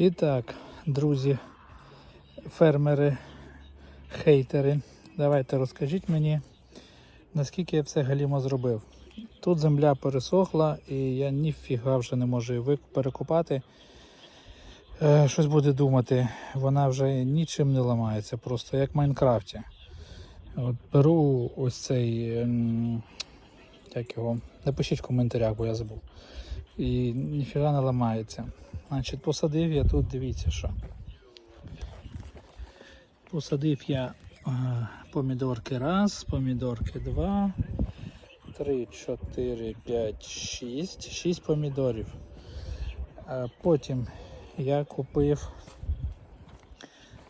І так, друзі, фермери, хейтери, давайте розкажіть мені, наскільки я все галімо зробив. Тут земля пересохла і я ніфіга вже не можу її перекопати. Е, щось буде думати, вона вже нічим не ламається, просто як в Майнкрафті. От беру ось цей. ем, як його. Напишіть в коментарях, бо я забув. І ніфіга не ламається. Значить, посадив я тут, дивіться що. Посадив я е, помідорки раз, помідорки два, три, чотири, п'ять, шість. Шість помідорів. Е, Потім я купив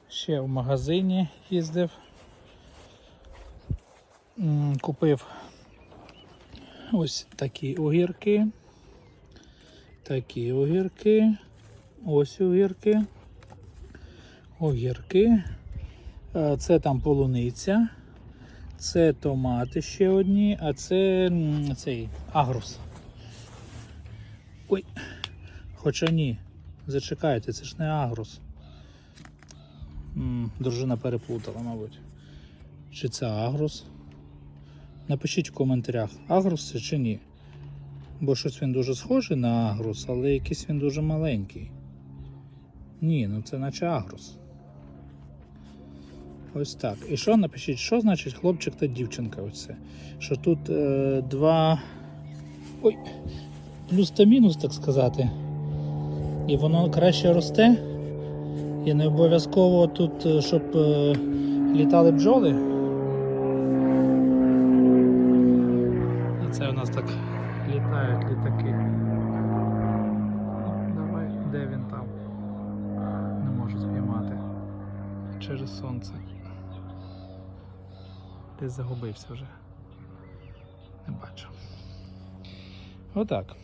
ще в магазині їздив. Купив ось такі огірки. Такі огірки. Ось огірки. Огірки. Е, Це там полуниця. Це томати ще одні, а це цей агрус. Ой. Хоча ні. Зачекайте, це ж не агрус. Дружина переплутала, мабуть. Чи це агрус? Напишіть в коментарях, агрус це чи ні. Бо щось він дуже схожий на агрус, але якийсь він дуже маленький. Ні, ну це наче агрус. Ось так. І що напишіть, що значить хлопчик та дівчинка? Ось це. Що тут е, два. Ой, плюс та мінус, так сказати. І воно краще росте. І не обов'язково тут, е, щоб е, літали бджоли. І це у нас так літають літаки. Ну, давай, де він там? Не можу спіймати. Через сонце. Ти загубився вже. Не бачу. Отак.